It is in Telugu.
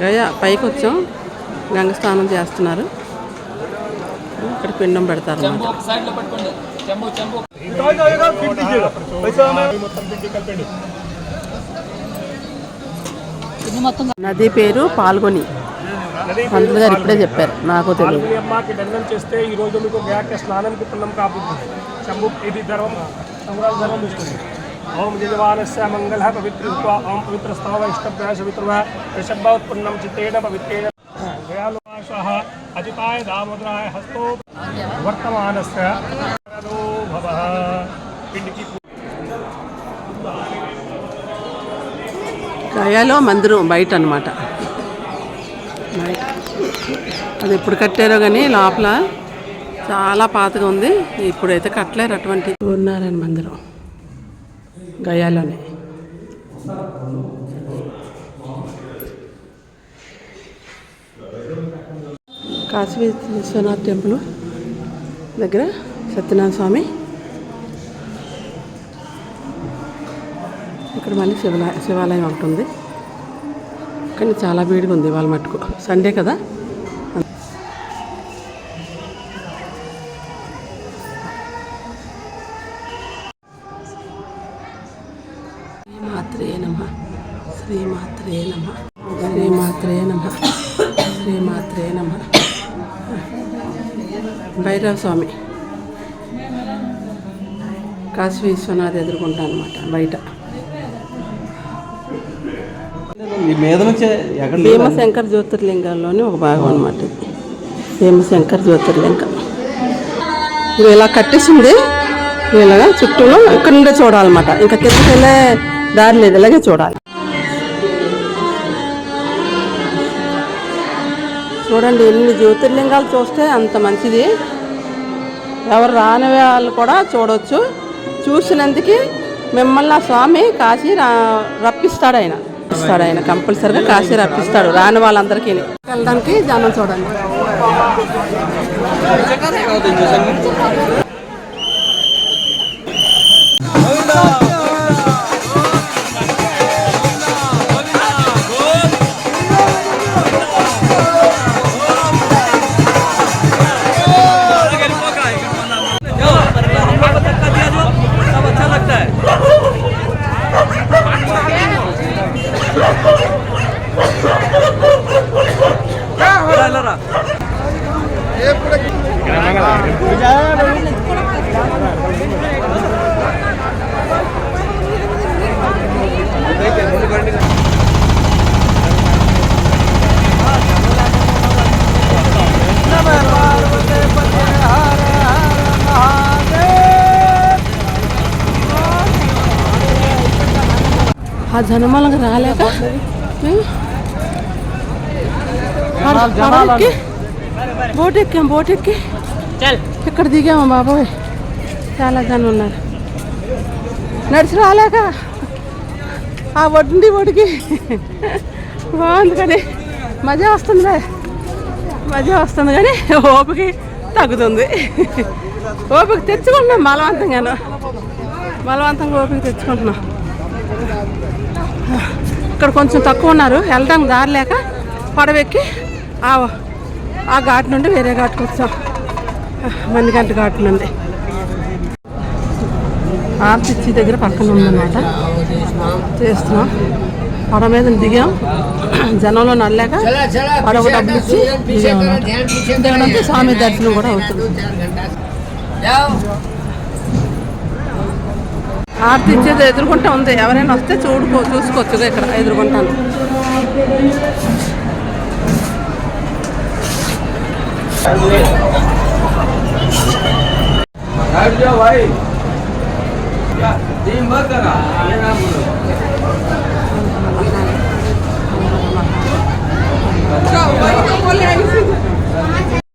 గయా పైకి వచ్చాం గంగ స్నానం చేస్తున్నారు. ఇక్కడ పిండం పెడతారు నది పేరు పాల్గొని. పంతులు గారు ఇప్పుడే చెప్పారు. నాకు తెలియదు. అమ్మకి దండం చేస్తే ఈ రోజు మీకు స్నానం పుణ్యం కాబోతుంది. శంభు ఇది ధర్మం. ధర్మం చూసుకుంటుంది ఓం యజమానస్య మంగళ పవిత్ర ఓం పవిత్ర స్థావ ఇష్టభ్యాస వితృవ ఋషభోత్పన్నం చిత్తేన పవిత్రేణ దయాళువాస అజితాయ దామోదరాయ హస్తో పిండికి గయాలో మందిరం బయట అనమాట అది ఎప్పుడు కట్టారో కానీ లోపల చాలా పాతగా ఉంది. ఇప్పుడైతే కట్టలేరు అటువంటి సూర్యనారాయణ మందిరం. గయాలోనే. కాశీ విశ్వనాథ్ టెంపుల్ దగ్గర సత్యనారాయణ స్వామి. ఇక్కడ మళ్ళీ శివాలయం శివాలయం ఒకటి ఉంది. కానీ చాలా వేడిగా ఉంది వాళ్ళ మటుకు. సండే కదా? శ్రీమాత్రే నమ. శ్రీమాత్రే నమ. శ్రీమాత్రే నమ. శ్రీమాత్రే నమ. భైరవ స్వామి కాశీ విశ్వనాథ్ ఎదుర్కొంటా అనమాట బయట. భీమశంకర్ జ్యోతిర్లింగాల్లోని ఒక భాగం అనమాట ఇది. భీమశంకర్ జ్యోతిర్లింగం. ఇది ఇలా కట్టేసింది ఇలాగా చుట్టూలో ఇక్కడ నుండే చూడాలన్నమాట. ఇంకా వెళ్ళే దారి లేదు ఇలాగే చూడాలి. చూడండి ఎన్ని జ్యోతిర్లింగాలు చూస్తే అంత మంచిది. ఎవరు రాని వాళ్ళు కూడా చూడవచ్చు చూసినందుకు మిమ్మల్ని ఆ స్వామి కాశీ రా- రప్పిస్తాడు ఆయన. రప్పిస్తాడు ఆయన కంపల్సరిగా కాశీ రప్పిస్తాడు రాని వాళ్ళందరికీ. వెళ్ళడానికి జనం చూడండి. ఆ జనమలకు రాలేక మేము పడ- ఇక్కడ దిగాము బాబోయ్. చాలా జనం ఉన్నారు. నడిచి రాలేక ఆ వడ్డి ఒడికి బాగుంది కానీ మజా వస్తుంది మజా వస్తుంది కానీ ఓపిక తగ్గుతుంది. ఓపిక తెచ్చుకుంటున్నాం బలవంతంగాను. బలవంతంగా ఓపిక తెచ్చుకుంటున్నాం. ఇక్కడ కొంచెం తక్కువ ఉన్నారు. వెళ్ళడానికి దారి లేక పడవెక్కి ఆ ఆ ఘాట్ నుండి వేరే ఘాట్కి వచ్చాం. మణిగంట ఘాట్ నుండి. ఆర్తిచ్చి దగ్గర పక్కన ఉందన్నమాట. చేస్తున్నాం. పడవ మీద దిగాం. జనంలో నల్లాక పడవ డబ్బులు ఇచ్చి దిగాం. దిగడంతో స్వామి దర్శనం కూడా అవుతుంది. ఆర్తి ఇచ్చేది ఎదుర్కొంటా ఉంది. ఎవరైనా వస్తే చూడుకో చూసుకోవచ్చు ఇక్కడ ఎదుర్కొంటాను. ભાઈ ટીમ બતા